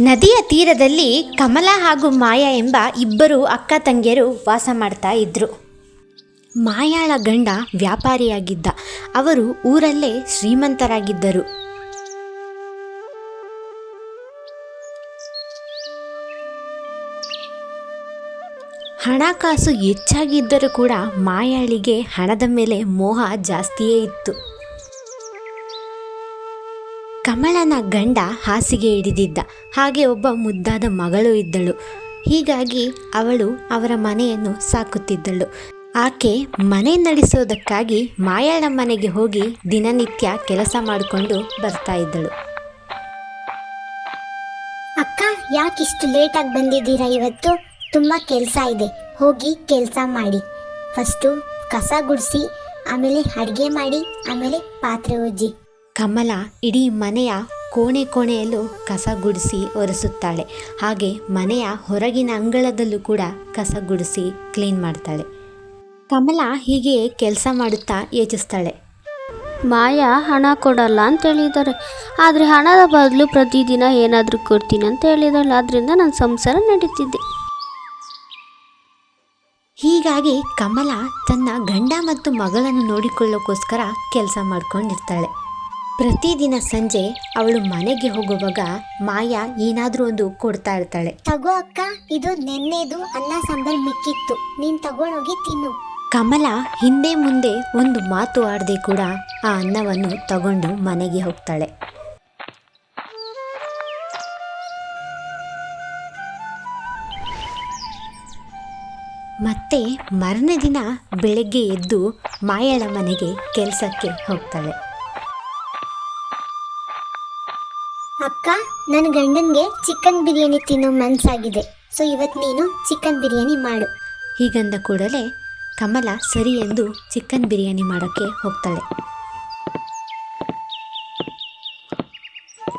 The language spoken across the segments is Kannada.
ನದಿಯ ತೀರದಲ್ಲಿ ಕಮಲ ಹಾಗೂ ಮಾಯಾ ಎಂಬ ಇಬ್ಬರು ಅಕ್ಕ ತಂಗಿಯರು ವಾಸ ಮಾಡ್ತಾ ಇದ್ರು. ಮಾಯಾಳ ಗಂಡ ವ್ಯಾಪಾರಿಯಾಗಿದ್ದ. ಅವರು ಊರಲ್ಲೇ ಶ್ರೀಮಂತರಾಗಿದ್ದರು. ಹಣಕಾಸು ಹೆಚ್ಚಾಗಿದ್ದರೂ ಕೂಡ ಮಾಯಾಳಿಗೆ ಹಣದ ಮೇಲೆ ಮೋಹ ಜಾಸ್ತಿಯೇ ಇತ್ತು. ಕಮಲನ ಗಂಡ ಹಾಸಿಗೆ ಹಿಡಿದಿದ್ದ. ಹಾಗೆ ಒಬ್ಬ ಮುದ್ದಾದ ಮಗಳು ಇದ್ದಳು. ಹೀಗಾಗಿ ಅವಳು ಅವರ ಮನೆಯನ್ನು ಸಾಕುತ್ತಿದ್ದಳು. ಆಕೆ ಮನೆ ನಡೆಸೋದಕ್ಕಾಗಿ ಮಾಯಾಳ ಮನೆಗೆ ಹೋಗಿ ದಿನನಿತ್ಯ ಕೆಲಸ ಮಾಡಿಕೊಂಡು ಬರ್ತಾ ಇದ್ದಳು. ಅಕ್ಕ ಯಾಕಿಷ್ಟು ಲೇಟಾಗಿ ಬಂದಿದ್ದೀರಾ ಇವತ್ತು? ತುಂಬ ಕೆಲಸ ಇದೆ. ಹೋಗಿ ಕೆಲಸ ಮಾಡಿ. ಫಸ್ಟು ಕಸ ಗುಡಿಸಿ, ಆಮೇಲೆ ಅಡುಗೆ ಮಾಡಿ, ಆಮೇಲೆ ಪಾತ್ರೆ ಉಜ್ಜಿ ಕಮಲ ಇಡೀ ಮನೆಯ ಕೋಣೆ ಕೋಣೆಯಲ್ಲೂ ಕಸ ಗುಡಿಸಿ ಒರೆಸುತ್ತಾಳೆ. ಹಾಗೆ ಮನೆಯ ಹೊರಗಿನ ಅಂಗಳದಲ್ಲೂ ಕೂಡ ಕಸ ಗುಡಿಸಿ ಕ್ಲೀನ್ ಮಾಡ್ತಾಳೆ. ಕಮಲ ಹೀಗೆ ಕೆಲಸ ಮಾಡುತ್ತಾ ಯೋಚಿಸ್ತಾಳೆ. ಮಾಯಾ ಹಣ ಕೊಡಲ್ಲ ಅಂತ ಹೇಳಿದ್ದಾರೆ. ಆದರೆ ಹಣದ ಬದಲು ಪ್ರತಿದಿನ ಏನಾದರೂ ಕೊಡ್ತೀನಿ ಅಂತ ಹೇಳಿದಾಳೆ ಆದ್ದರಿಂದ ನನ್ನ ಸಂಸಾರ ನಡೀತಿದ್ದೆ ಹೀಗಾಗಿ ಕಮಲ ತನ್ನ ಗಂಡ ಮತ್ತು ಮಗಳನ್ನು ನೋಡಿಕೊಳ್ಳೋಕ್ಕೋಸ್ಕರ ಕೆಲಸ ಮಾಡ್ಕೊಂಡಿರ್ತಾಳೆ. ಪ್ರತಿದಿನ ಸಂಜೆ ಅವಳು ಮನೆಗೆ ಹೋಗುವಾಗ ಮಾಯಾ ಏನಾದರೂ ಒಂದು ಕೊಡ್ತಾ ಇರ್ತಾಳೆ. ತಗೋ ಅಕ್ಕ ಇದು ನೆನ್ನೆದು ಅನ್ನ ಸಾಂಬಾರ್ ಮಿಕ್ಕಿತ್ತು. ನೀನ್ ತಗೊಂಡೋಗಿ ತಿನ್ನು. ಕಮಲ ಹಿಂದೆ ಮುಂದೆ ಒಂದು ಮಾತು ಆಡದೆ ಕೂಡ ಆ ಅನ್ನವನ್ನು ತಗೊಂಡು ಮನೆಗೆ ಹೋಗ್ತಾಳೆ. ಮತ್ತೆ ಮರನೇ ದಿನ ಬೆಳಗ್ಗೆ ಎದ್ದು ಮಾಯಳ ಮನೆಗೆ ಕೆಲಸಕ್ಕೆ ಹೋಗ್ತಾಳೆ. ಅಕ್ಕ ನನ್ನ ಗಂಡನಿಗೆ ಚಿಕನ್ ಬಿರಿಯಾನಿ ತಿನ್ನೋ ಮನಸ್ಸಾಗಿದೆ ಸೊ ಇವತ್ತು ನೀನು ಚಿಕನ್ ಬಿರಿಯಾನಿ ಮಾಡು. ಹೀಗಂದ ಕೂಡಲೇ ಕಮಲ ಸರಿ ಎಂದು ಚಿಕನ್ ಬಿರಿಯಾನಿ ಮಾಡೋಕ್ಕೆ ಹೋಗ್ತಾಳೆ.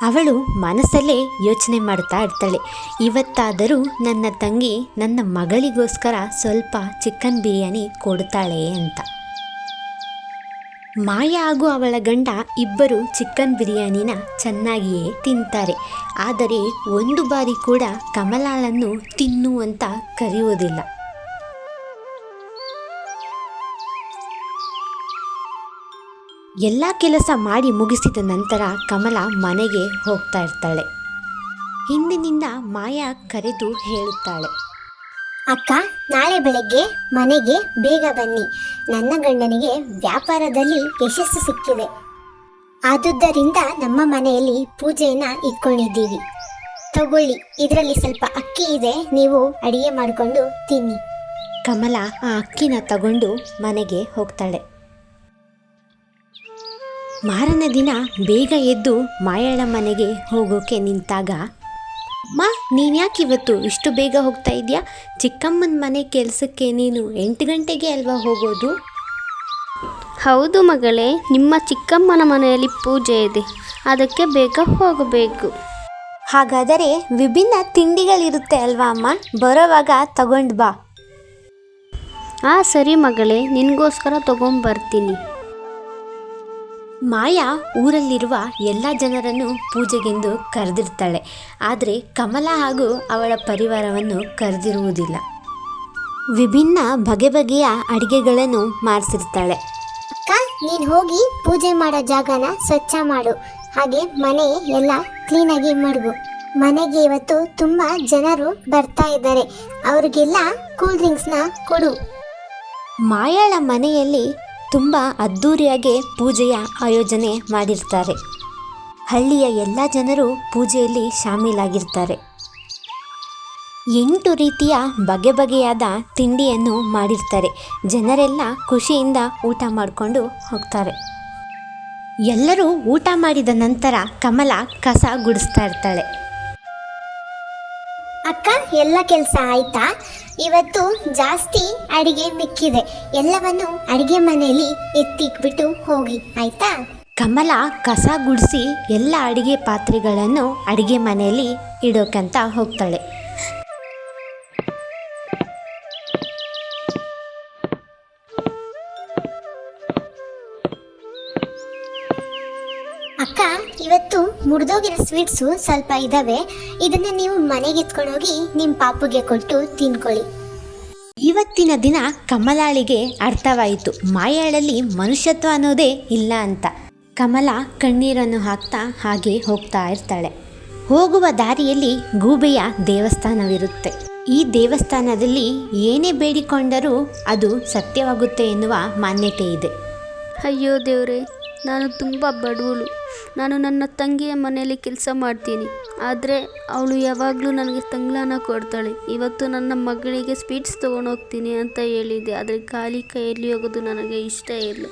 ಅವಳು ಮನಸ್ಸಲ್ಲೇ ಯೋಚನೆ ಮಾಡ್ತಾ ಇರ್ತಾಳೆ. ಇವತ್ತಾದರೂ ನನ್ನ ತಂಗಿ ನನ್ನ ಮಗಳಿಗೋಸ್ಕರ ಸ್ವಲ್ಪ ಚಿಕನ್ ಬಿರಿಯಾನಿ ಕೊಡ್ತಾಳೆ ಅಂತ. ಮಾಯ ಹಾಗೂ ಅವಳ ಗಂಡ ಇಬ್ಬರು ಚಿಕನ್ ಬಿರಿಯಾನಿನ ಚೆನ್ನಾಗಿಯೇ ತಿಂತಾರೆ. ಆದರೆ ಒಂದು ಬಾರಿ ಕೂಡ ಕಮಲಾಳನ್ನು ತಿನ್ನುವಂತ ಕರೆಯುವುದಿಲ್ಲ. ಎಲ್ಲ ಕೆಲಸ ಮಾಡಿ ಮುಗಿಸಿದ ನಂತರ ಕಮಲ ಮನೆಗೆ ಹೋಗ್ತಾ ಇರ್ತಾಳೆ. ಹಿಂದಿನಿಂದ ಮಾಯಾ ಕರೆದು ಹೇಳುತ್ತಾಳೆ. ಅಕ್ಕ, ನಾಳೆ ಬೆಳಗ್ಗೆ ಮನೆಗೆ ಬೇಗ ಬನ್ನಿ. ನನ್ನ ಗಂಡನಿಗೆ ವ್ಯಾಪಾರದಲ್ಲಿ ಯಶಸ್ಸು ಸಿಕ್ಕಿದೆ. ಆದುದರಿಂದ ನಮ್ಮ ಮನೆಯಲ್ಲಿ ಪೂಜೆಯನ್ನು ಇಟ್ಕೊಂಡಿದ್ದೀವಿ. ತಗೊಳ್ಳಿ, ಇದರಲ್ಲಿ ಸ್ವಲ್ಪ ಅಕ್ಕಿ ಇದೆ, ನೀವು ಅಡಿಗೆ ಮಾಡಿಕೊಂಡು ತಿನ್ನಿ. ಕಮಲ ಆ ಅಕ್ಕಿನ ತಗೊಂಡು ಮನೆಗೆ ಹೋಗ್ತಾಳೆ. ಮಾರನ ದಿನ ಬೇಗ ಎದ್ದು ಮಾಯಾಳ ಮನೆಗೆ ಹೋಗೋಕೆ ನಿಂತಾಗ ಮಾ ನೀನ್ಯಾಕೆ ಇವತ್ತು ಇಷ್ಟು ಬೇಗ ಹೋಗ್ತಾ ಇದೆಯಾ? ಚಿಕ್ಕಮ್ಮನ ಮನೆ ಕೆಲಸಕ್ಕೆ ನೀನು ಎಂಟು ಗಂಟೆಗೆ ಅಲ್ವಾ ಹೋಗೋದು? ಹೌದು ಮಗಳೇ ನಿಮ್ಮ ಚಿಕ್ಕಮ್ಮನ ಮನೆಯಲ್ಲಿ ಪೂಜೆ ಇದೆ. ಅದಕ್ಕೆ ಬೇಗ ಹೋಗಬೇಕು. ಹಾಗಾದರೆ ವಿಭಿನ್ನ ತಿಂಡಿಗಳಿರುತ್ತೆ ಅಲ್ವಾ ಅಮ್ಮ? ಬರೋವಾಗ ತಗೊಂಡು ಬಾ. ಹಾಂ ಸರಿ ಮಗಳೇ ನಿನಗೋಸ್ಕರ ತಗೊಂಬರ್ತೀನಿ. ಮಾಯಾ ಊರಲ್ಲಿರುವ ಎಲ್ಲ ಜನರನ್ನು ಪೂಜೆಗೆಂದು ಕರೆದಿರ್ತಾಳೆ. ಆದರೆ ಕಮಲ ಹಾಗೂ ಅವಳ ಪರಿವಾರವನ್ನು ಕರೆದಿರುವುದಿಲ್ಲ. ವಿಭಿನ್ನ ಬಗೆ ಬಗೆಯ ಅಡಿಗೆಗಳನ್ನು ಮಾಡಿಸಿರ್ತಾಳೆ. ಅಕ್ಕ ನೀನು ಹೋಗಿ ಪೂಜೆ ಮಾಡೋ ಜಾಗನ ಸ್ವಚ್ಛ ಮಾಡು. ಹಾಗೆ ಮನೆ ಎಲ್ಲ ಕ್ಲೀನಾಗಿ ಮಡಗು. ಮನೆಗೆ ಇವತ್ತು ತುಂಬ ಜನರು ಬರ್ತಾ ಇದ್ದಾರೆ. ಅವರಿಗೆಲ್ಲ ಕೂಲ್ ಡ್ರಿಂಕ್ಸ್ನ ಕೊಡು. ಮಾಯಾಳ ಮನೆಯಲ್ಲಿ ತುಂಬ ಅದ್ಧೂರಿಯಾಗಿ ಪೂಜೆಯ ಆಯೋಜನೆ ಮಾಡಿರ್ತಾರೆ. ಹಳ್ಳಿಯ ಎಲ್ಲ ಜನರು ಪೂಜೆಯಲ್ಲಿ ಶಾಮೀಲಾಗಿರ್ತಾರೆ. ಎಂಟು ರೀತಿಯ ಬಗೆ ಬಗೆಯಾದ ತಿಂಡಿಯನ್ನು ಮಾಡಿರ್ತಾರೆ. ಜನರೆಲ್ಲ ಖುಷಿಯಿಂದ ಊಟ ಮಾಡಿಕೊಂಡು ಹೋಗ್ತಾರೆ. ಎಲ್ಲರೂ ಊಟ ಮಾಡಿದ ನಂತರ ಕಮಲ ಕಸ ಗುಡಿಸ್ತಾ ಇರ್ತಾಳೆ. ಅಕ್ಕ, ಎಲ್ಲ ಕೆಲಸ ಆಯ್ತಾ? ಇವತ್ತು ಜಾಸ್ತಿ ಅಡಿಗೆ ಮಿಕ್ಕಿದೆ ಎಲ್ಲವನ್ನು ಅಡಿಗೆ ಮನೆಯಲ್ಲಿ ಎತ್ತಿಕ್ಬಿಟ್ಟು ಹೋಗಿ, ಆಯ್ತಾ? ಕಮಲ ಕಸ ಗುಡಿಸಿ ಎಲ್ಲ ಅಡಿಗೆ ಪಾತ್ರೆಗಳನ್ನು ಅಡಿಗೆ ಮನೆಯಲ್ಲಿ ಇಡೋಕಂತ ಹೋಗ್ತಾಳೆ. ಮುರಿದೋಗಿರೋ ಸ್ವೀಟ್ಸು ಸ್ವಲ್ಪ ಇದ್ದಾವೆ ಇದನ್ನ ನೀವು ಮನೆಗೆ ಎತ್ಕೊಂಡು ಹೋಗಿ ನಿಮ್ಮ ಪಾಪುಗೆ ಕೊಟ್ಟು ತಿನ್ಕೊಳ್ಳಿ. ಇವತ್ತಿನ ದಿನ ಕಮಲಾಳಿಗೆ ಅರ್ಥವಾಯಿತು. ಮಾಯಾಳಲ್ಲಿ ಮನುಷ್ಯತ್ವ ಅನ್ನೋದೇ ಇಲ್ಲ ಅಂತ. ಕಮಲ ಕಣ್ಣೀರನ್ನು ಹಾಕ್ತಾ ಹಾಗೆ ಹೋಗ್ತಾ ಇರ್ತಾಳೆ. ಹೋಗುವ ದಾರಿಯಲ್ಲಿ ಗೂಬೆಯ ದೇವಸ್ಥಾನವಿರುತ್ತೆ. ಈ ದೇವಸ್ಥಾನದಲ್ಲಿ ಏನೇ ಬೇಡಿಕೊಂಡರೂ ಅದು ಸತ್ಯವಾಗುತ್ತೆ ಎನ್ನುವ ಮಾನ್ಯತೆ ಇದೆ. ಅಯ್ಯೋ ದೇವ್ರೆ ನಾನು ತುಂಬ ಬಡವಳು. ನಾನು ನನ್ನ ತಂಗಿಯ ಮನೆಯಲ್ಲಿ ಕೆಲಸ ಮಾಡ್ತೀನಿ. ಆದರೆ ಅವಳು ಯಾವಾಗಲೂ ನನಗೆ ತಂಗ್ಲಾನ ಕೊಡ್ತಾಳೆ. ಇವತ್ತು ನನ್ನ ಮಗಳಿಗೆ ಸ್ವೀಟ್ಸ್ ತೊಗೊಂಡೋಗ್ತೀನಿ ಅಂತ ಹೇಳಿದ್ದೆ. ಆದರೆ ಖಾಲಿ ಕೈಯಲ್ಲಿ ಹೋಗೋದು ನನಗೆ ಇಷ್ಟ ಇಲ್ಲ.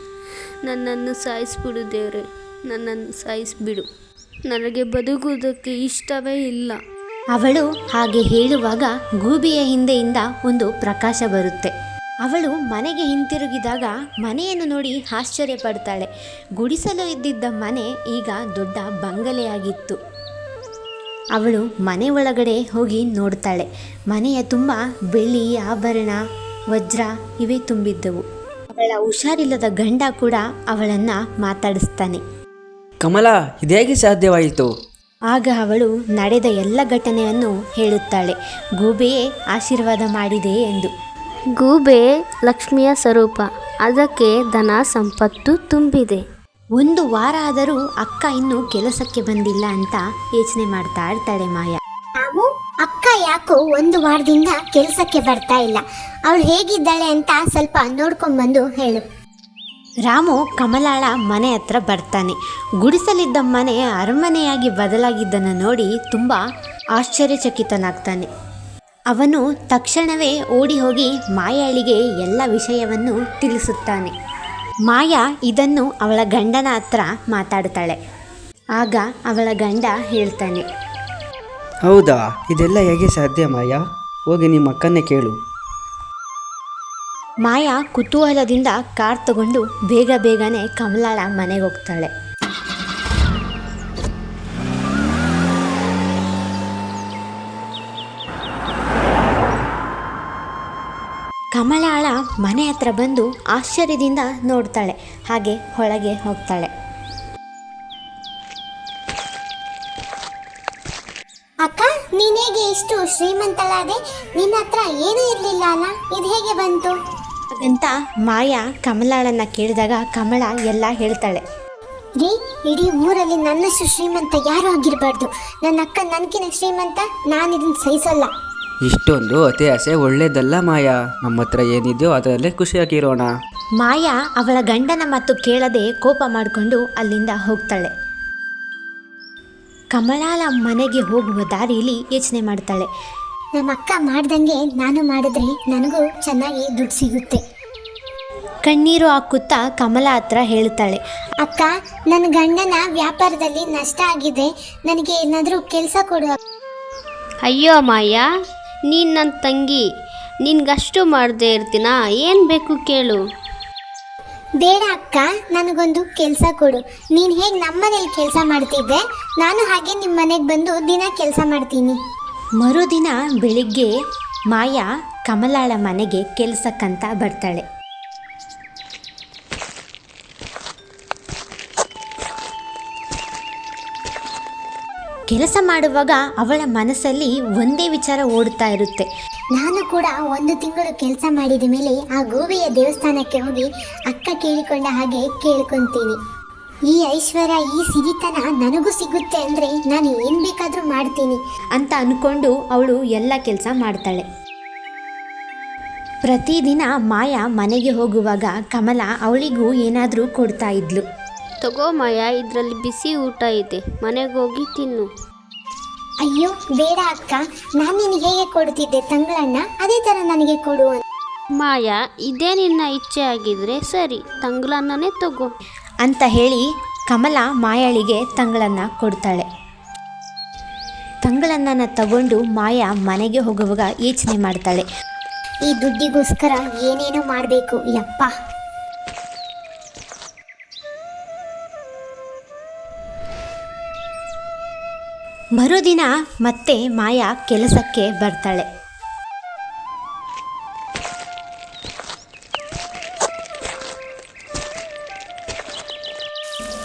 ನನ್ನನ್ನು ಸಾಯಿಸ್ಬಿಡು ದೇವರೇ. ನನ್ನನ್ನು ಸಾಯಿಸ್ಬಿಡು. ನನಗೆ ಬದುಕುವುದಕ್ಕೆ ಇಷ್ಟವೇ ಇಲ್ಲ. ಅವಳು ಹಾಗೆ ಹೇಳುವಾಗ ಗೂಬಿಯ ಹಿಂದೆಯಿಂದ ಒಂದು ಪ್ರಕಾಶ ಬರುತ್ತೆ. ಅವಳು ಮನೆಗೆ ಹಿಂತಿರುಗಿದಾಗ ಮನೆಯನ್ನು ನೋಡಿ ಆಶ್ಚರ್ಯ ಪಡ್ತಾಳೆ. ಗುಡಿಸಲು ಇದ್ದಿದ್ದ ಮನೆ ಈಗ ದೊಡ್ಡ ಬಂಗಲೆಯಾಗಿತ್ತು. ಅವಳು ಮನೆ ಒಳಗಡೆ ಹೋಗಿ ನೋಡ್ತಾಳೆ. ಮನೆಯ ತುಂಬ ಬೆಳ್ಳಿ ಆಭರಣ ವಜ್ರ ಇವೇ ತುಂಬಿದ್ದವು. ಅವಳ ಹುಷಾರಿಲ್ಲದ ಗಂಡ ಕೂಡ ಅವಳನ್ನು ಮಾತಾಡಿಸ್ತಾನೆ. ಕಮಲ ಇದೇಗೆ ಸಾಧ್ಯವಾಯಿತು? ಆಗ ಅವಳು ನಡೆದ ಎಲ್ಲ ಘಟನೆಯನ್ನು ಹೇಳುತ್ತಾಳೆ. ಗೂಬೆಯೇ ಆಶೀರ್ವಾದ ಮಾಡಿದೆ ಎಂದು. ಗೂಬೆ ಲಕ್ಷ್ಮಿಯ ಸ್ವರೂಪ. ಅದಕ್ಕೆ ಧನ ಸಂಪತ್ತು ತುಂಬಿದೆ. ಒಂದು ವಾರ ಆದರೂ ಅಕ್ಕ ಇನ್ನೂ ಕೆಲಸಕ್ಕೆ ಬಂದಿಲ್ಲ ಅಂತ ಯೋಚನೆ ಮಾಡ್ತಾ ಇರ್ತಾಳೆ ಮಾಯ. ನಾವು ಅಕ್ಕ ಯಾಕೋ ಒಂದು ವಾರದಿಂದ ಕೆಲಸಕ್ಕೆ ಬರ್ತಾ ಇಲ್ಲ. ಅವಳು ಹೇಗಿದ್ದಾಳೆ ಅಂತ ಸ್ವಲ್ಪ ನೋಡ್ಕೊಂಡ್ಬಂದು ಹೇಳು. ರಾಮು ಕಮಲಾಳ ಮನೆ ಹತ್ರ ಬರ್ತಾನೆ. ಗುಡಿಸಲಿದ್ದ ಮನೆ ಅರಮನೆಯಾಗಿ ಬದಲಾಗಿದ್ದನ್ನು ನೋಡಿ ತುಂಬ ಆಶ್ಚರ್ಯಚಕಿತನಾಗ್ತಾನೆ. ಅವನು ತಕ್ಷಣವೇ ಓಡಿ ಹೋಗಿ ಮಾಯಾಳಿಗೆ ಎಲ್ಲ ವಿಷಯವನ್ನು ತಿಳಿಸುತ್ತಾನೆ. ಮಾಯಾ ಇದನ್ನು ಅವಳ ಗಂಡನ ಹತ್ರ ಮಾತಾಡ್ತಾಳೆ. ಆಗ ಅವಳ ಗಂಡ ಹೇಳ್ತಾನೆ. ಹೌದಾ? ಇದೆಲ್ಲ ಹೇಗೆ ಸಾಧ್ಯ ಮಾಯಾ? ಹೋಗಿ ನಿಮ್ಮ ಅಕ್ಕನ್ನೇ ಕೇಳು. ಮಾಯಾ ಕುತೂಹಲದಿಂದ ಕಾರ್ ತಗೊಂಡು ಬೇಗ ಬೇಗನೆ ಕಮಲಾಳ ಮನೆಗೆ ಹೋಗ್ತಾಳೆ. ಕಮಲಾಳ ಮನೆ ಹತ್ರ ಬಂದು ಆಶ್ಚರ್ಯದಿಂದ ನೋಡ್ತಾಳೆ. ಹಾಗೆ ಒಳಗೆ ಹೋಗ್ತಾಳೆ. ಅಕ್ಕ ನೀನ್ ಹೇಗೆ ಇಷ್ಟು ಶ್ರೀಮಂತಳಾದೆ? ನಿನ್ನ ಹತ್ರ ಏನೂ ಇರಲಿಲ್ಲ ಅಲ್ಲ? ಇದು ಹೇಗೆ ಬಂತು? ಅಂತ ಮಾಯಾ ಕಮಲಾಳನ್ನ ಕೇಳಿದಾಗ ಕಮಲ ಎಲ್ಲ ಹೇಳ್ತಾಳೆ. ರೀ ಇಡೀ ಊರಲ್ಲಿ ನನ್ನಷ್ಟು ಶ್ರೀಮಂತ ಯಾರು ಆಗಿರಬಾರ್ದು. ನನ್ನ ಅಕ್ಕ ನನ್ಕಿನ ಶ್ರೀಮಂತ ನಾನು ಇದನ್ನ ಸಹಿಸಲ್ಲ. ಇಷ್ಟೊಂದು ಅತಿ ಆಸೆ ಒಳ್ಳೇದಲ್ಲ ಮಾಯಾ? ನಮ್ಮ ಹತ್ರ ಏನಿದೆಯೋ ಅದರಲ್ಲೇ ಖುಷಿಯಾಗಿರೋಣ. ಮಾಯಾ ಅವಳ ಗಂಡನ ಮಾತು ಕೇಳದೆ ಕೋಪ ಮಾಡಿಕೊಂಡು ಅಲ್ಲಿಂದ ಹೋಗ್ತಾಳೆ. ಕಮಲಾಳ ಮನೆಗೆ ಹೋಗುವ ದಾರಿಯಲ್ಲಿ ಯೋಚನೆ ಮಾಡ್ತಾಳೆ. ನಮ್ಮ ಅಕ್ಕ ಮಾಡ್ದಂಗೆ ನಾನು ಮಾಡಿದ್ರೆ ನನಗೂ ಚೆನ್ನಾಗಿ ದುಡ್ಡು ಸಿಗುತ್ತೆ. ಕಣ್ಣೀರು ಹಾಕುತ್ತಾ ಕಮಲ ಹತ್ರ ಹೇಳ್ತಾಳೆ. ಅಕ್ಕ ನನ್ನ ಗಂಡನ ವ್ಯಾಪಾರದಲ್ಲಿ ನಷ್ಟ ಆಗಿದೆ. ನನಗೆ ಏನಾದರೂ ಕೆಲಸ ಕೊಡು ಅಯ್ಯೋ ಮಾಯಾ ನೀನು ನನ್ನ ತಂಗಿ ನಿನ್ಗಷ್ಟು ಮಾಡದೇ ಇರ್ತೀನ? ಏನು ಬೇಕು ಕೇಳು. ಬೇಡ ಅಕ್ಕ ನನಗೊಂದು ಕೆಲಸ ಕೊಡು. ನೀನು ಹೇಗೆ ನಮ್ಮನೇಲಿ ಕೆಲಸ ಮಾಡ್ತಿದ್ದೆ ನಾನು ಹಾಗೆ ನಿಮ್ಮ ಮನೆಗೆ ಬಂದು ದಿನ ಕೆಲಸ ಮಾಡ್ತೀನಿ. ಮರುದಿನ ಬೆಳಿಗ್ಗೆ ಮಾಯಾ ಕಮಲಾಳ ಮನೆಗೆ ಕೆಲಸಕ್ಕಂತ ಬರ್ತಾಳೆ. ಕೆಲಸ ಮಾಡುವಾಗ ಅವಳ ಮನಸ್ಸಲ್ಲಿ ಒಂದೇ ವಿಚಾರ ಓಡುತ್ತಾ ಇರುತ್ತೆ. ನಾನು ಕೂಡ ಒಂದು ತಿಂಗಳು ಕೆಲಸ ಮಾಡಿದ ಮೇಲೆ ಆ ಗೋವಿಯ ದೇವಸ್ಥಾನಕ್ಕೆ ಹೋಗಿ ಅಕ್ಕ ಕೇಳಿಕೊಂಡ ಹಾಗೆ ಕೇಳ್ಕೊತೀನಿ. ಈ ಐಶ್ವರ್ಯ ಈ ಸಿರಿತನ ನನಗೂ ಸಿಗುತ್ತೆ ಅಂದರೆ ನಾನು ಏನು ಬೇಕಾದರೂ ಮಾಡ್ತೀನಿ. ಅಂತ ಅಂದ್ಕೊಂಡು ಅವಳು ಎಲ್ಲ ಕೆಲಸ ಮಾಡ್ತಾಳೆ. ಪ್ರತಿದಿನ ಮಾಯಾ ಮನೆಗೆ ಹೋಗುವಾಗ ಕಮಲ ಅವಳಿಗೂ ಏನಾದರೂ ಕೊಡ್ತಾ ಇದ್ಲು. ತಗೋ ಮಾಯಾ ಇದರಲ್ಲಿ ಬಿಸಿ ಊಟ ಇದೆ. ಮನೆಗೆ ಹೋಗಿ ತಿನ್ನು. ಅಯ್ಯೋ ಬೇಡ ಅಕ್ಕ. ನಾನು ನಿನಗೆ ಹೇಗೆ ಕೊಡ್ತಿದ್ದೆ ತಂಗಳನ್ನ? ಅದೇ ಥರ ನನಗೆ ಕೊಡು ಅಂತ. ಮಾಯಾ ಇದೇ ನಿನ್ನ ಇಚ್ಛೆ ಆಗಿದ್ರೆ ಸರಿ ತಂಗಳನ್ನೇ ತಗೋ. ಅಂತ ಹೇಳಿ ಕಮಲ ಮಾಯಾಳಿಗೆ ತಂಗಳನ್ನ ಕೊಡ್ತಾಳೆ. ತಂಗಳನ್ನ ತಗೊಂಡು ಮಾಯಾ ಮನೆಗೆ ಹೋಗುವಾಗ ಯೋಚನೆ ಮಾಡ್ತಾಳೆ. ಈ ದುಡ್ಡಿಗೋಸ್ಕರ ಏನೇನು ಮಾಡಬೇಕು ಯಪ್ಪ. ಮರುದಿನ ಮತ್ತೆ ಮಾಯಾ ಕೆಲಸಕ್ಕೆ ಬರ್ತಾಳೆ.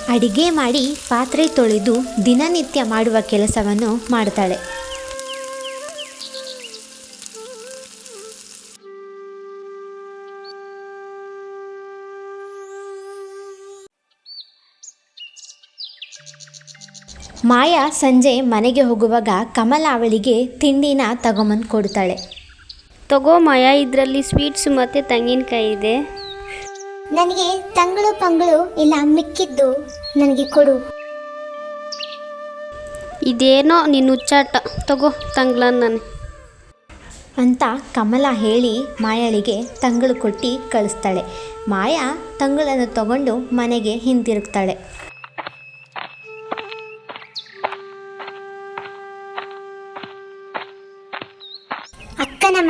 ಅಡಿಗೆ ಮಾಡಿ ಪಾತ್ರೆ ತೊಳೆದು ದಿನನಿತ್ಯ ಮಾಡುವ ಕೆಲಸವನ್ನು ಮಾಡ್ತಾಳೆ. ಮಾಯಾ ಸಂಜೆ ಮನೆಗೆ ಹೋಗುವಾಗ ಕಮಲ ಅವಳಿಗೆ ತಿಂಡಿನ ತಗೊಂಬಂದು ಕೊಡ್ತಾಳೆ. ತಗೋ ಮಾಯಾ ಇದರಲ್ಲಿ ಸ್ವೀಟ್ಸ್ ಮತ್ತು ತೆಂಗಿನಕಾಯಿ ಇದೆ. ನನಗೆ ತಂಗಳು ಪಂಗಳು ಇಲ್ಲ ಮಿಕ್ಕಿದ್ದು ನನಗೆ ಕೊಡು. ಇದೇನೋ ನಿನ್ನ ಹುಚ್ಚಾಟ. ತಗೋ ತಂಗ್ಳ ನಾನು. ಅಂತ ಕಮಲ ಹೇಳಿ ಮಾಯಾಳಿಗೆ ತಂಗಳು ಕೊಟ್ಟು ಕಳಿಸ್ತಾಳೆ. ಮಾಯಾ ತಂಗಳನ್ನು ತಗೊಂಡು ಮನೆಗೆ ಹಿಂತಿರುಗ್ತಾಳೆ.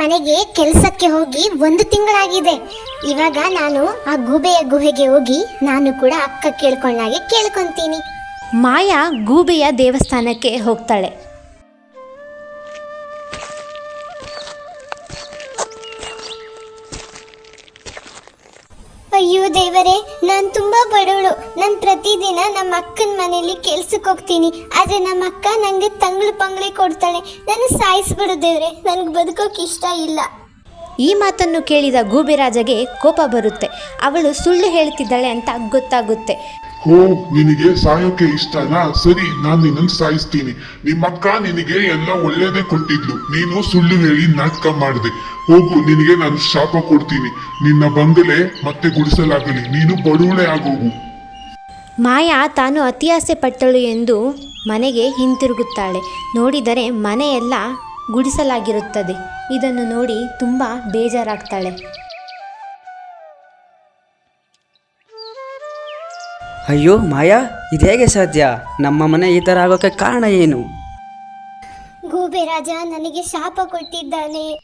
ಮನೆಗೆ ಕೆಲಸಕ್ಕೆ ಹೋಗಿ ಒಂದು ತಿಂಗಳಾಗಿದೆ. ಇವಾಗ ನಾನು ಆ ಗೂಬೆಯ ಗುಹೆಗೆ ಹೋಗಿ ನಾನು ಕೂಡ ಅಕ್ಕ ಕೇಳ್ಕೊಂಡಾಗೆ ಕೇಳ್ಕೊಂತೀನಿ. ಮಾಯಾ ಗೂಬೆಯ ದೇವಸ್ಥಾನಕ್ಕೆ ಹೋಗ್ತಾಳೆ. ಅಯ್ಯೋ ದೇವರೇ, ನಾನು ತುಂಬಾ ಬಡವಳು. ನಾನು ಪ್ರತಿದಿನ ನಮ್ಮ ಅಕ್ಕನ ಮನೆಯಲ್ಲಿ ಕೆಲ್ಸಕ್ಕೆ ಹೋಗ್ತೀನಿ. ಆದರೆ ನಮ್ಮ ಅಕ್ಕ ನನಗೆ ತಂಗಳು ಪಂಗ್ಳಿ ಕೊಡ್ತಾಳೆ. ನಾನು ಸಾಯಿಸ್ಬಿಡು ದೇವರೇ, ನನಗೆ ಬದುಕೋಕೆ ಇಷ್ಟ ಇಲ್ಲ. ಈ ಮಾತನ್ನು ಕೇಳಿದ ಗೂಬೆರಾಜಗೆ ಕೋಪ ಬರುತ್ತೆ. ಅವಳು ಸುಳ್ಳು ಹೇಳ್ತಿದ್ದಾಳೆ ಅಂತ ಗೊತ್ತಾಗುತ್ತೆ. ಹೋ, ನಿನಗೆ ಸಾಯೋಕೆ ಇಷ್ಟನಾ? ಸರಿ, ನಾನು ನಿನ್ನನ್ನು ಸಾಯಿಸ್ತೀನಿ. ನಿಮ್ಮಕ್ಕ ನಿನಗೆ ಎಲ್ಲ ಒಳ್ಳೇದೇ ಕೊಟ್ಟಿದ್ಲು. ನೀನು ಸುಳ್ಳು ಹೇಳಿ ನಾಟಕ ಮಾಡಿದೆ. ಹೋಗು, ನಿನಗೆ ನಾನು ಶಾಪ ಕೊಡ್ತೀನಿ. ನಿನ್ನ ಬಂಗಲೆ ಮತ್ತೆ ಗುಡಿಸಲಾಗಲಿ. ನೀನು ಬಡವಳೆ ಆಗೋಗು. ಮಾಯಾ ತಾನು ಅತಿಯಾಸೆ ಪಟ್ಟಳು ಎಂದು ಮನೆಗೆ ಹಿಂತಿರುಗುತ್ತಾಳೆ. ನೋಡಿದರೆ ಮನೆಯೆಲ್ಲ ಗುಡಿಸಲಾಗಿರುತ್ತದೆ. ಇದನ್ನು ನೋಡಿ ತುಂಬ ಬೇಜಾರಾಗ್ತಾಳೆ. ಅಯ್ಯೋ ಮಾಯಾ ಇದು ಹೇಗೆ ಸಾಧ್ಯ? ನಮ್ಮ ಮನೆ ಈ ಥರ ಆಗೋಕೆ ಕಾರಣ ಏನು? ಗೂಬೆ ರಾಜ ನನಗೆ ಶಾಪ ಕೊಟ್ಟಿದ್ದಾನೆ.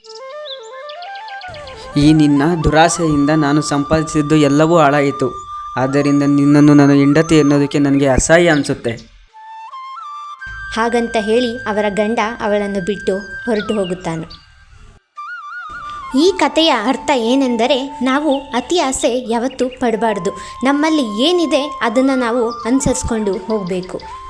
ಈ ನಿನ್ನ ದುರಾಸೆಯಿಂದ ನಾನು ಸಂಪಾದಿಸಿದ್ದು ಎಲ್ಲವೂ ಹಾಳಾಯಿತು. ಆದ್ದರಿಂದ ನಿನ್ನನ್ನು ನಾನು ಹೆಂಡತಿ ಎನ್ನೋದಕ್ಕೆ ನನಗೆ ಅಸಹ್ಯ ಅನಿಸುತ್ತೆ. ಹಾಗಂತ ಹೇಳಿ ಅವರ ಗಂಡ ಅವಳನ್ನು ಬಿಟ್ಟು ಹೊರಟು ಹೋಗುತ್ತಾನೆ. ಈ ಕಥೆಯ ಅರ್ಥ ಏನೆಂದರೆ ನಾವು ಅತಿ ಆಸೆ ಯಾವತ್ತೂ ಪಡಬಾರ್ದು. ನಮ್ಮಲ್ಲಿ ಏನಿದೆ ಅದನ್ನು ನಾವು ಅನುಸರಿಸ್ಕೊಂಡು ಹೋಗಬೇಕು.